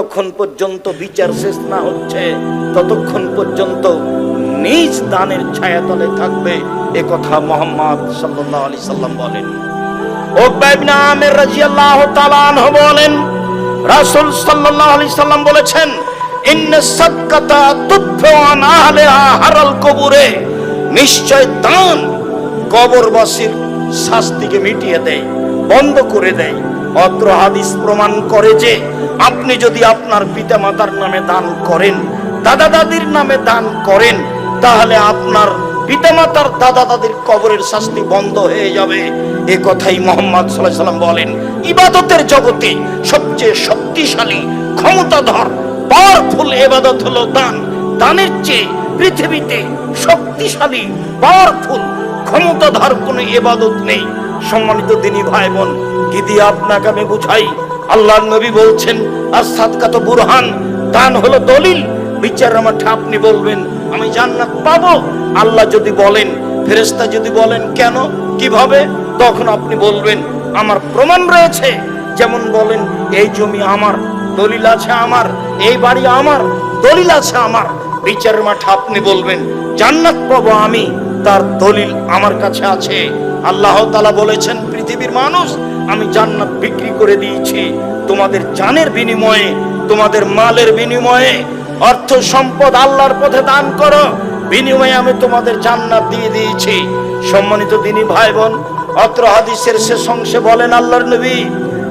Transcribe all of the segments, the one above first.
যতক্ষণ পর্যন্ত বিচার শেষ না হচ্ছে, ততক্ষণ পর্যন্ত নিজ দানের ছায়াতলে থাকবে এ কথা মোহাম্মদ সাল্লাল্লাহু আলাইহি সাল্লাম বলেন। উকবা ইবনে আমির রাদিয়াল্লাহু তাআলা আনহু বলেন, রাসূল সাল্লাল্লাহু আলাইহি সাল্লাম বলেছেন, ইন্না সাদকাতা তুদফু আন আহলিহা হারাল কবুরে। নিশ্চয় দান কবরবাসীর শাস্তিকে মিটিয়ে দেয়, বন্ধ করে দেয়। অত্র হাদিস প্রমাণ করে যে আপনি যদি আপনার পিতা মাতার নামে দান করেন দাদা দাদির নামে দান করেন, তাহলে আপনার পিতামাতার দাদা দাদির কবরের শাস্তি বন্ধ হয়ে যাবে। এ কথাই মোহাম্মদ সাল্লাম বলেন, ইবাদতের জগতে সবচেয়ে শক্তিশালী, ক্ষমতাধর পাওয়ারফুল এবাদত হলো দান। দানের চেয়ে পৃথিবীতে শক্তিশালী পাওয়ারফুল ক্ষমতাধর কোনো এবাদত নেই। সম্মানিত দিনী ভাই বোন কি দিয়ে আপনাকে আমি বুঝাই। আল্লাহ নবী বলছেন, আর সাদকাত বুরহান, দান হলো দলিল। বিচার মাঠে আপনি বলবেন, আমি জান্নাত পাবো। আল্লাহ যদি বলেন, ফেরেশতা যদি বলেন, কেন? কীভাবে? তখন আপনি বলবেন, আমার প্রমাণ রয়েছে। যেমন বলেন, এই জমি আমার, দলিল আছে আমার, এই বাড়ি আমার, দলিল আছে আমার। বিচারের মাঠে আপনি বলবেন, জান্নাত পাবো আমি, তার দলিল আমার কাছে আছে। আল্লাহ তাআলা বলেছেন, পৃথিবীর মানুষ আমি জান্নাত বিক্রি করে দিয়েছি। তোমাদের জানের বিনিময়ে, তোমাদের মালের বিনিময়ে, অর্থ সম্পদ আল্লাহর পথে দান করো, বিনিময়ে আমি তোমাদের জান্নাত দিয়ে দিয়েছি। সম্মানিত দিনী ভাই বোন অত্র হাদিসের শেষ অংশে বলেন আল্লাহর নবী,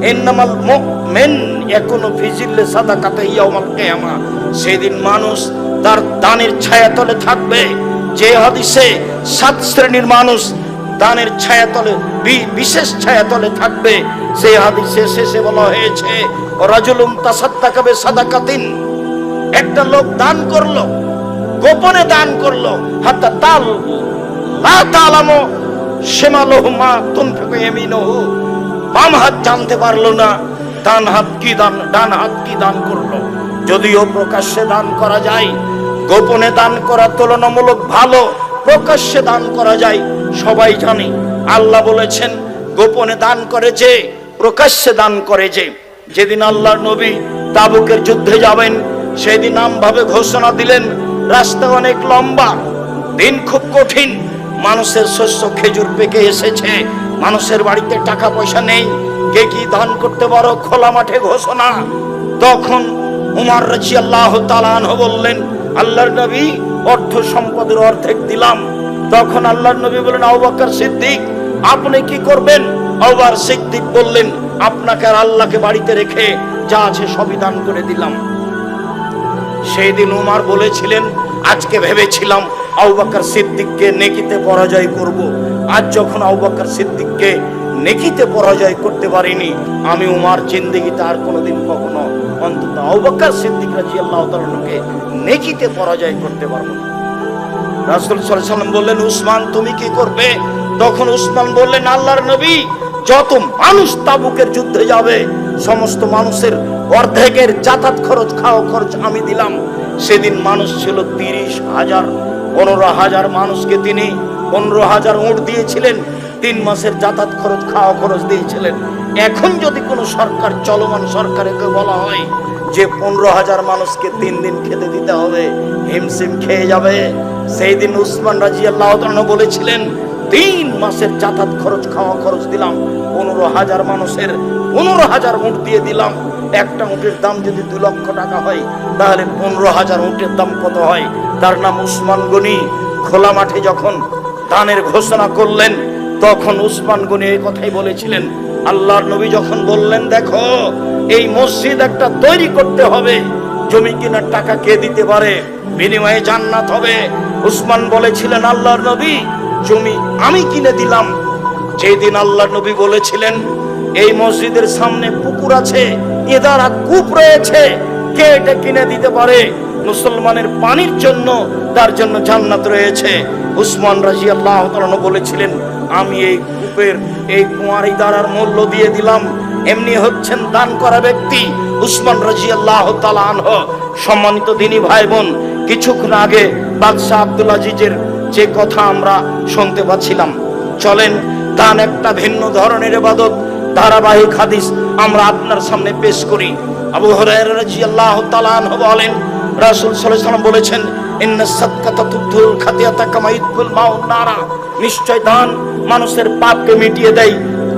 ইন্নামাল মুমিন এখনও ফিজিল্লে সাদাকাতে ইয়াউমাল কিয়ামা। সেদিন মানুষ তার দানের ছায়াতলে থাকবে। যে হাদিসে সাত শ্রেণির মানুষ দানের ছায়াতলে বিশেষ ছায়াতলে থাকবে। সেই হাদিসে শেষে বলা হয়েছে, রাজুলুম তাসাদ্দাকাবে সাদাকাতিন একটা লোক দান করল, গোপনে দান করল, হাত্তা তাল, লা তালামো সেমালহু মা তুনফিকু ইয়ামিনুহু। বাম হাত জানতে পারল না, ডান হাত কি দান, ডান হাত কি দান করল। যদিও প্রকাশ্যে দান করা যায়, গোপনে দান করা তুলনামূলক ভালো। প্রকাশ্যে দান করা যায়, সবাই জানে। আল্লাহ বলেছেন, গোপনে দান করে যে, প্রকাশ্যে দান করে যে। যেদিন আল্লাহর নবী তাবুকের যুদ্ধে যাবেন, সেদিন আমভাবে ঘোষণা দিলেন, রাস্তা অনেক লম্বা, দিন খুব কঠিন। মানুষের শস্য খেজুর পেকে এসেছে, মানুষের বাড়িতে টাকা পয়সা নেই। কে কি দান করতে পারো? খোলা মাঠে ঘোষণা। তখন উমার রাজি আল্লাহ বললেন, আল্লাহর নবী অর্থ সম্পদের অর্ধেক দিলাম। তখন আল্লাহর নবী বলেন আউবাকর সিদ্দিক, আপনি কি করবেন? আবার সিদ্দিক বললেন, আপনাকে আর আল্লাহকে বাড়িতে রেখে যা আছে সবই দান করে দিলাম। সেই দিন উমার বলেছিলেন, আজকে ভেবেছিলাম আউবাকার সিদ্দিককে নেকিতে পরাজয় করব। আজ যখন আউবাকার সিদ্দিককে নেকিতে পরাজয় করতে পারিনি। আমি উমার জিন্দেগিতে আর কোনোদিন কখনো অন্তত আউবাকার সিদ্দিক রাজি আল্লাহ তালকে নেকিতে পরাজয় করতে পারব না। রাসুল সাল্লাম বললেন, উসমান, তুমি কি করবে? তখন উসমান বললেন, আল্লাহর নবী, যত মানুষ তাবুকের যুদ্ধে যাবে, সমস্ত মানুষের অর্ধেকের যাতায়াত খরচ, খাওয়া খরচ আমি দিলাম। সেদিন মানুষ ছিল তিরিশ হাজার, পনেরো হাজার মানুষকে তিনি পনেরো হাজার উঁট দিয়েছিলেন। তিন মাসের যাতায়াত খরচ, খাওয়া খরচ দিয়েছিলেন। এখন যদি কোনো সরকার, চলমান সরকারকে বলা হয় যে পনেরো হাজার মানুষকে তিন দিন খেতে দিতে হবে হিমসিম খেয়ে যাবে, সেই দিন উসমান রাজি আল্লাহ বলেছিলেন, তিন মাসের যাতায়াত খরচ, খাওয়া খরচ দিলাম, পনেরো হাজার মানুষের পনেরো হাজার উঁট দিয়ে দিলাম। একটা উঁটের দাম যদি দু লক্ষ টাকা হয়, তাহলে পনেরো হাজার উঁটের দাম কত হয়? তার নাম উসমান গনি। খোলা মাঠে যখন দানের ঘোষণা করলেন তখন উসমান গনি এই কথাই বলেছিলেন, আল্লাহর নবী যখন বললেন, দেখো, এই মসজিদ একটা তৈরি করতে হবে, জমি কেনার টাকা কে দিতে পারে? বিনিময়ে জান্নাত হবে। উসমান বলেছিলেন, আল্লাহর নবী, জমি আমি কিনে দিলাম। যেদিন আল্লাহর নবী বলেছিলেন, এই মসজিদের সামনে পুকুর আছে এদারা কূপ রয়েছে, কে এটা কিনে দিতে পারে? মুসলমানের পানির জন্য, তার জন্য জান্নাত রয়েছে। উসমান রাজি আল্লাহ বলেছিলেন আমি এই কূপের, এই কুয়ার ইদারার মূল্য দিয়ে দিলাম। এমনি হচ্ছেন দান করা ব্যক্তি উসমান রাজি আল্লাহ আনহ। সম্মানিত দিনী ভাই বোন কিছুক্ষণ আগে বাদশাহ আব্দুল আজিজের যে কথা আমরা শুনতে পাচ্ছিলাম। চলেন দান একটা ভিন্ন ধরনের এবাদত ধারাবাহিক হাদিস আমরা আপনার সামনে পেশ করি। আবু হুরায়রা রাদিয়াল্লাহু তাআলা আনহু বলেন, রাসূল সাল্লাম বলেছেন ইন্না সাদকাতা তুদহুল খাতিয়াতা কামা ইদখুল মাউন নারা। নিশ্চয় দান মানুষের পাপকে মিটিয়ে দেয়,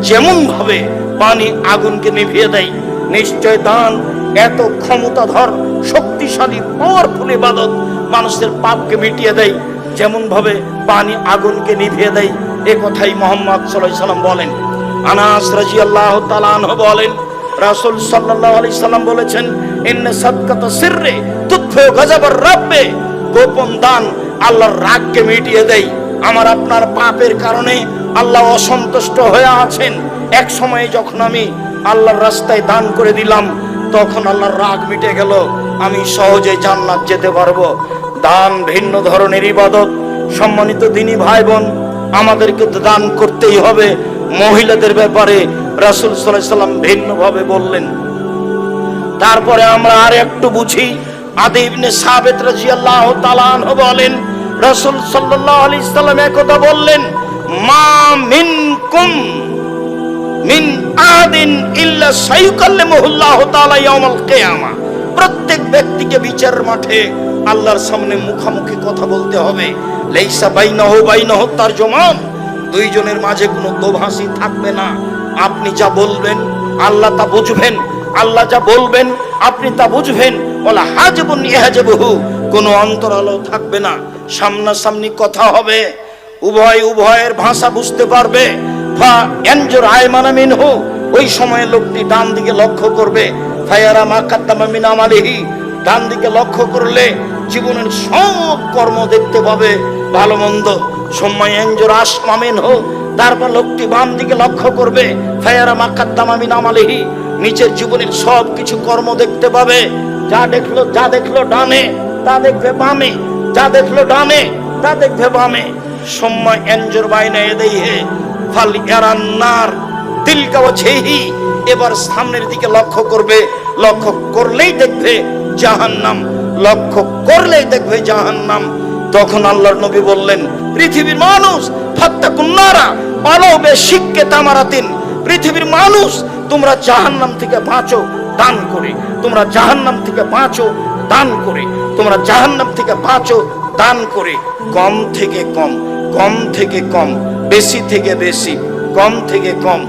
যেমন ভাবে পানি আগুনকে নিভিয়ে দেয়। নিশ্চয় দান এত ক্ষমতাধর, শক্তিশালী পাওয়ারফুল ইবাদত মানুষের পাপকে মিটিয়ে দেয়, যেমন ভাবে পানি আগুনকে নিভিয়ে দেয়। এ কথাই মোহাম্মদ সাল্লাম বলেন। আনাস রাদিয়াল্লাহু তাআলা আনহু বলেন, রাসূল সাল্লাল্লাহু আলাইহি সাল্লাম বলেছেন, ইন্না সৎকত সিররে তুদফু গজবার রাব্বে। গোপন দান আল্লাহর রাগকে মিটিয়ে দেয়। আমার আপনার পাপের কারণে আল্লাহ অসন্তুষ্ট হয়ে আছেন। এক সময়ে যখন আমি আল্লাহর রাস্তায় দান করে দিলাম, তখন আল্লাহর রাগ মিটে গেল। আমি সহজে জান্নাত যেতে পারব। দান ভিন্ন ধরনের ইবাদত। সম্মানিত দিনী ভাই বোন আমাদেরকে তো দান করতেই হবে। মহিলাদের ব্যাপারে রাসূল আলাইহি সাল্লাম ভিন্নভাবে বললেন। তারপরে আমরা আর একটু বুঝি। আদি ইবনে সাবিত রাদিয়াল্লাহু তাআলা আনহু বলেন, রাসূল সাল্লাল্লাহু আলাইহি সাল্লাম একথা বললেন প্রত্যেক ব্যক্তিকে বিচার মাঠে আল্লাহর সামনে মুখামুখি কথা বলতে হবে। লাইসা বাইনাহু বাইনাহু তারজমান। দুইজনের মাঝে কোনো দোভাষী থাকবে না। আপনি যা বলবেন, আল্লাহ তা বুঝবেন, আল্লাহ যা বলবেন, আপনি তা বুঝবেন। বলা হাজবুন ইহাজবহু কোনো অন্তরালও থাকবে না। সামনাসামনি কথা হবে। উভয় উভয়ের ভাষা বুঝতে পারবে। ফা এনজুর আয়মানা মিনহু, ওই সময়ে লোকটি ডান দিকে লক্ষ্য করবে। ফায়ারা মা কাদ্দামা মিন আমালিহি ডান দিকে লক্ষ্য করলে জীবনের সব কর্ম দেখতে পাবে, ভালো মন্দ। সময় এনজুর আসমামিন হোক তারপর লোকটি বাম দিকে লক্ষ্য করবে। ফায়ারা মা কাদ্দামা মিন আমালিহি, নিচের জীবনের সব কিছু কর্ম দেখতে পাবে। যা দেখল যা দেখল ডানে, তা দেখবে বামে, যা দেখল ডানে, তা দেখবে বামে। সময় এনজোর বাইনা এদেই হে ফাল ইয়ারান্নার তিলকা ওয়াজহিহি এবার সামনের দিকে লক্ষ্য করবে। লক্ষ্য করলেই দেখবে জাহান্নাম। লক্ষ্য করলেই দেখবে জাহান্নাম। তখন আল্লাহর নবী বললেন, পৃথিবীর মানুষ, ফাত্তাকুন নারা পালবে শিক্ষে তামারাতিন। পৃথিবীর মানুষ, তোমরা জাহান্নাম থেকে বাঁচো, দান করে। তোমরা জাহান্নাম থেকে বাঁচো, দান করে। তোমরা জাহান্নাম থেকে বাঁচো, দান করে। কম থেকে কম কম থেকে কম। বেশি থেকে বেশি, কম থেকে কম।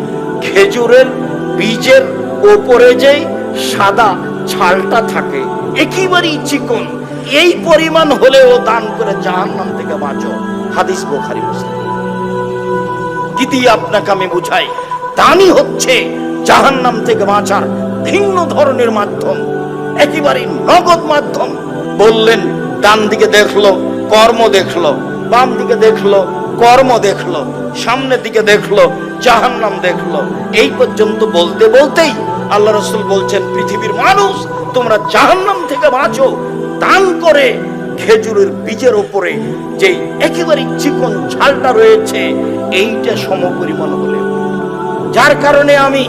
খেজুরের বীজের ওপরে যে সাদা ছালটা থাকে, একেবারেই চিকন। এই পরিমাণ হলেও দান করে জাহান্নাম থেকে বাঁচো। হাদিস বোখারি মুসলিম। কি আপনাকে আমি বুঝাই, দানই হচ্ছে জাহান্নাম থেকে বাঁচার ভিন্ন ধরনের মাধ্যম একেবারে নগদ মাধ্যম। বললেন, ডান দিকে দেখল, কর্ম দেখল, বাম দিকে দেখল কর্ম দেখল, সামনের দিকে দেখল, জাহান্নাম দেখল। এই পর্যন্ত বলতে বলতেই আল্লাহ রসুল বলছেন, পৃথিবীর মানুষ, তোমরা জাহান্নাম থেকে বাঁচো। দান করে খেজুরের বীজের ওপরে যে একেবারে চিকন ছালটা রয়েছে, এইটা সমপরিমাণ হলে। যার কারণে আমি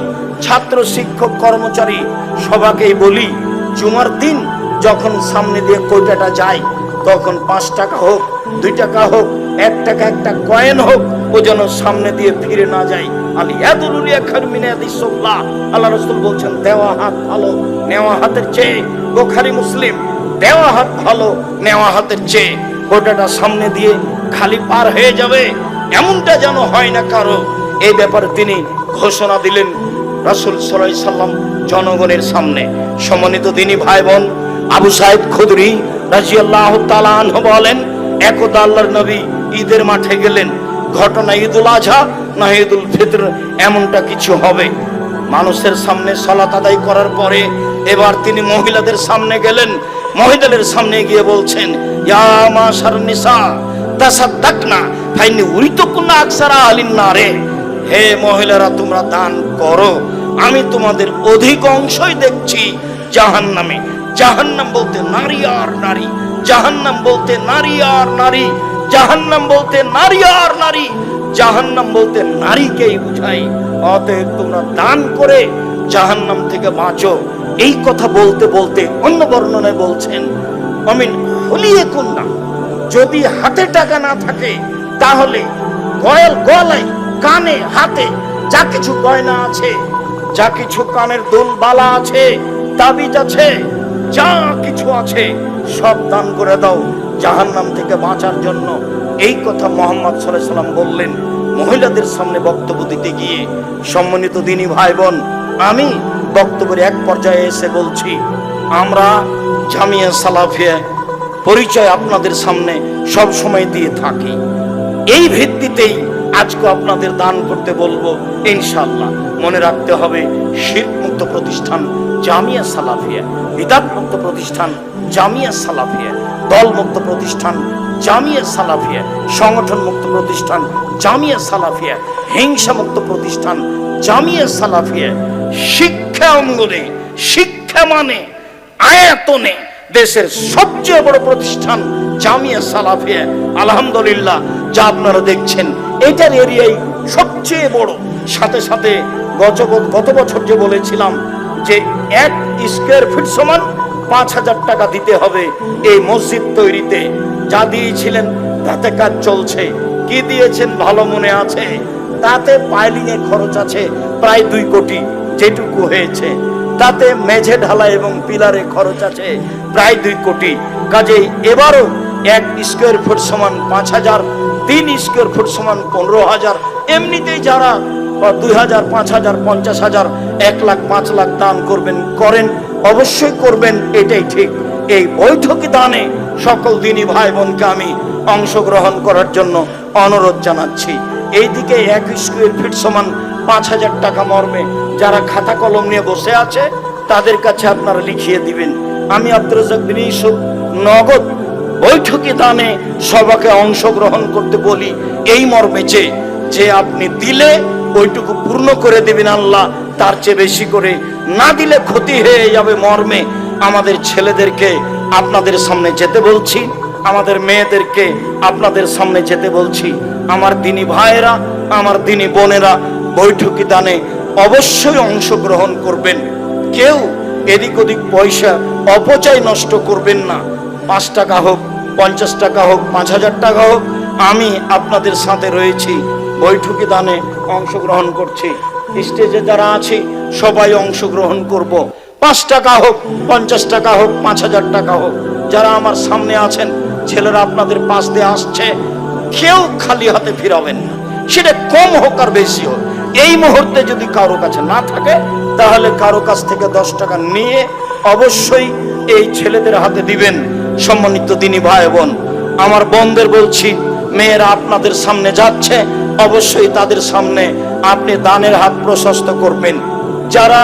ছাত্র, শিক্ষক, কর্মচারী সবাকেই বলি, জুমার দিন যখন সামনে দিয়ে কোটাটা যায়, তখন পাঁচ টাকা হোক, দুই টাকা হোক এক টাকা একটা কয়েন হোক, ও যেন সামনে দিয়ে ফিরে না যায়। আলী ইয়াদুলিয়া খারমিনে আদিসুল্লাহ আল্লাহ রসুল বলছেন, দেওয়া হাত ভালো, নেওয়া হাতের চেয়ে, বোখারি মুসলিম, দেওয়া হাত ভালো, নেওয়া হাতের চেয়ে। কোটাটা সামনে দিয়ে খালি পার হয়ে যাবে, এমনটা যেন হয় না কারও। এই ব্যাপারে তিনি ঘোষণা দিলেন রাসুল সাল্লাহ সাল্লাম জনগণের সামনে। সমন্বিত দিনী ভাই বোন আবু সাহেব খুদরি রাজিয়াল্লাহ তালান বলেন, একদা আল্লাহর নবী ঈদের মাঠে গেলেন। ঘটনা ঈদুল আজহা, না ঈদুল ফিতর, এমনটা কিছু হবে। মানুষের সামনে সলাত আদায় করার পরে এবার তিনি মহিলাদের সামনে গেলেন। মহিলাদের সামনে গিয়ে বলছেন, ইয়া মাশার নিসা, তাসাদ্দাকনা ফাইনি উরিতকুন্না আকসারা আলিন নারে। হে মহিলারা, তোমরা দান করো। আমি তোমাদের অধিক অংশই দেখছি জাহান্নামে। জাহান্নাম বলতে নারী আর নারী, জাহান্নাম বলতে নারী আর নারী। জাহান্নাম বলতে নারী আর নারী। জাহান্নাম বলতে নারীকেই বুঝাই। অতএব তোমরা দান করে জাহান্নাম থেকে বাঁচো। এই কথা বলতে বলতে অন্য বর্ণনায় বলছেন, অমিন হলিয়ে কন্যা যদি হাতে টাকা না থাকে, তাহলে গয়াল গলায় কানে হাতে যা কিছু গয়না আছে, যা কিছু কানের দুল বালা আছে, তাবিজ আছে, যা কিছু আছে, সব দান করে দাও। জাহান্নাম থেকে বাঁচার জন্য এই কথা মোহাম্মদ সাল্লাহ সাল্লাম বললেন। মহিলাদের সামনে বক্তব্য দিতে গিয়ে সম্মানিত দিনী ভাই বোন আমি বক্তব্যের এক পর্যায়ে এসে বলছি, আমরা জামিয়া সালাফিয়া পরিচয় আপনাদের সামনে সব সময় দিয়ে থাকি। এই ভিত্তিতেই আজকে আপনাদের দান করতে বলব ইনশাল্লাহ মনে রাখতে হবে শিল্প মুক্ত প্রতিষ্ঠান জামিয়া সালাফিয়া বিদাত মুক্ত প্রতিষ্ঠান জামিয়া সালাফিয়া দল মুক্ত প্রতিষ্ঠান জামিয়া সালাফিয়া সংগঠন মুক্ত প্রতিষ্ঠান জামিয়া সালাফিয়া হিংসা মুক্ত প্রতিষ্ঠান জামিয়া সালাফিয়া। শিক্ষা অঙ্গনে, শিক্ষা মানে আয়াতনে দেশের সবচেয়ে বড় প্রতিষ্ঠান জামিয়া সালাফিয়া আলহামদুলিল্লাহ, যা আপনারা দেখছেন, এটার এরিয়াই সবচেয়ে বড়। সাথে সাথে গত গত বছর যে বলেছিলাম যে এক স্কোয়ার ফিট সমান পাঁচ হাজার টাকা দিতে হবে এই মসজিদ তৈরিতে। যা দিয়েছিলেন, তাতে কাজ চলছে। কি দিয়েছেন ভালো মনে আছে? তাতে পাইলিং এর খরচ আছে প্রায় দুই কোটি, যেটুকু হয়েছে। তাতে মেঝে ঢালা এবং পিলারে খরচ আছে প্রায় দুই কোটি। কাজেই এবারও এক স্কোয়ার ফুট সমান পাঁচ হাজার, তিন স্কোয়ার ফুট সমান পনেরো হাজার। এমনিতেই যারা দুই হাজার, পাঁচ হাজার, পঞ্চাশ হাজার, এক লাখ, পাঁচ লাখ দান করবেন, করেন, অবশ্যই করবেন, এটাই ঠিক। এই বৈঠকি দানে সকল দিনী ভাই বোনকে আমি অংশগ্রহণ করার জন্য অনুরোধ জানাচ্ছি। এইদিকে এক স্কোয়ার ফিট সমান পাঁচ হাজার টাকা মর্মে যারা খাতা কলম নিয়ে বসে আছে, তাদের কাছে আপনারা লিখিয়ে দিবেন। আমি আব্দুর রাজাক নগদ বৈঠকে দানে সবাকে অংশগ্রহণ করতে বলি এই মর্মে যে আপনি দিলে ওইটুকু পূর্ণ করে দেবেন আল্লাহ, তার চেয়ে বেশি করে না দিলে ক্ষতি হয়ে যাবে মর্মে। আমাদের ছেলেদেরকে আপনাদের সামনে যেতে বলছি, আমাদের মেয়েদেরকে আপনাদের সামনে যেতে বলছি। আমার দিনী ভাইয়েরা, আমার দিনী বোনেরা বৈঠকি দানে অবশ্যই অংশগ্রহণ করবেন। কেউ এদিক ওদিক পয়সা, অপচয় নষ্ট করবেন না। পাঁচ টাকা হোক, পঞ্চাশ টাকা হোক, পাঁচ হাজার টাকা হোক, আমি আপনাদের সাথে রয়েছি। বৈঠকি দানে অংশগ্রহণ করছি। স্টেজে যারা আছি, সবাই অংশগ্রহণ করব। পাঁচ টাকা হোক, পঞ্চাশ টাকা হোক, পাঁচ হাজার টাকা হোক। যারা আমার সামনে আছেন, ছেলেরা আপনাদের পাশ দিয়ে আসছে, কেউ খালি হাতে ফিরাবেন না। সেটা কম হোক আর বেশি হোক। এই মুহূর্তে যদি কারও কাছে না থাকে, তাহলে কারও কাছ থেকে দশ টাকা নিয়ে অবশ্যই এই ছেলেদের হাতে দিবেন। সম্মানিত দিনী ভাই বোন, আমার বোনদের বলছি, মেয়েরা আপনাদের সামনে যাচ্ছে, অবশ্যই তাদের সামনে আপনি দানের হাত প্রশস্ত করবেন। যারা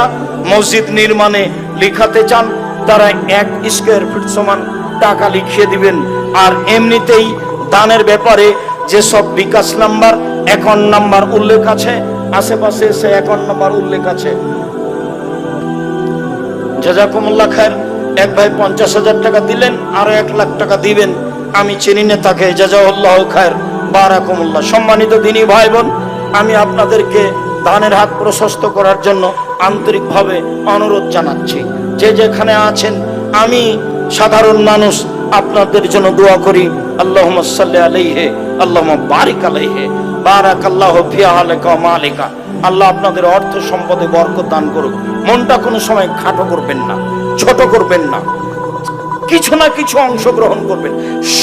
মসজিদ নির্মাণে লিখাতে চান, তারা এক স্কোয়ার ফিট সমান টাকা লিখিয়ে দিবেন। আর এমনিতেই দানের ব্যাপারে যেসব বিকাশ নাম্বার, অ্যাকাউন্ট নাম্বার উল্লেখ আছে আশেপাশে সে অ্যাকাউন্ট নাম্বার উল্লেখ আছে। জাজাকুমুল্লাহ খায়ের এক ভাই পঞ্চাশ হাজার টাকা দিলেন, আরও এক লাখ টাকা দিবেন। আমি চিনি না তাকে জাজাউল্লাহ খায়ের বারাকুমুল্লাহ। সম্মানিত দিনী ভাই বোন, আমি আপনাদেরকে দানের হাত প্রশস্ত করার জন্য আন্তরিকভাবে অনুরোধ জানাচ্ছি। যে যেখানে আছেন, আমি সাধারণ মানুষ, আপনাদের জন্য দোয়া করি। আল্লাহ সাল্লি আলাইহে আল্লাহ বারিক আলাইহে। আল্লাহ আপনাদের অর্থ সম্পদে বরকত দান করুক। মনটা কোনো সময় খাটো করবেন না, ছোট করবেন না। কিছু না কিছু অংশগ্রহণ করবেন।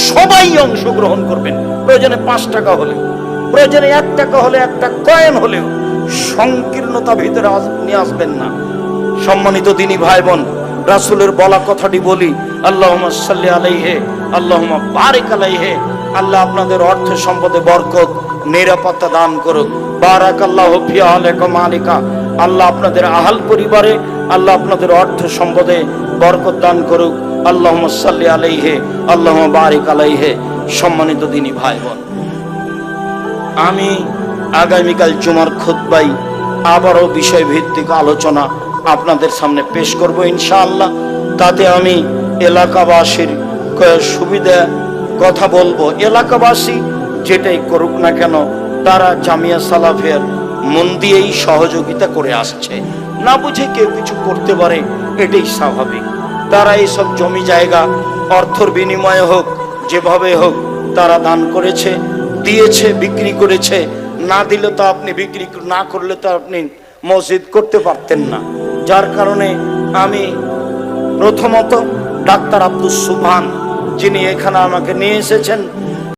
সবাই অংশগ্রহণ করবেন। প্রয়োজনে পাঁচ টাকা হলেও, প্রয়োজনে এক টাকা হলে একটা কয়েন হলেও সংকীর্ণতা ভিতরে নিয়ে আসবেন না। সম্মানিত দিনী ভাই বোন রাসুলের বলা কথাটি বলি আল্লাহ সাল্লি আলাইহে আল্লাহ বারিক আলাইহে, আল্লাহ আপনাদের অর্থ সম্পদে বরকত নিরাপত্তা দান করুক। বারাক আল্লাহ মালিকা। আল্লাহ আপনাদের আহাল পরিবারে, আল্লাহ আপনাদের অর্থ সম্পদে বরকত দান করুক। আল্লাহ সাল্লি আলাইহে আল্লাহ বারিক আলাইহে। সম্মানিত দিনী ভাই বোন আমি আগামীকাল জুমার খুতবাই আবারও বিষয় ভিত্তিক আলোচনা আপনাদের সামনে পেশ করব ইনশাআল্লাহ। তাতে আমি এলাকাবাসীর সুবিধা কথা বলব। এলাকাবাসী যেটাই করুক না কেন, তারা জামিয়া সালাফের মন দিয়েই সহযোগিতা করে আসছে। না বুঝে কেউ কিছু করতে পারে, এটাই স্বাভাবিক। তারা এইসব জমি জায়গা, অর্থর বিনিময়ে হোক, যেভাবে হোক, তারা দান করেছে, দিয়েছে, বিক্রি করেছে। না দিলে তো আপনি বিক্রি, না করলে তো আপনি মসজিদ করতে পারতেন না। যার কারণে আমি প্রথমত ডাক্তার আব্দুল সুবহান, যিনি এখানে আমাকে নিয়ে এসেছেন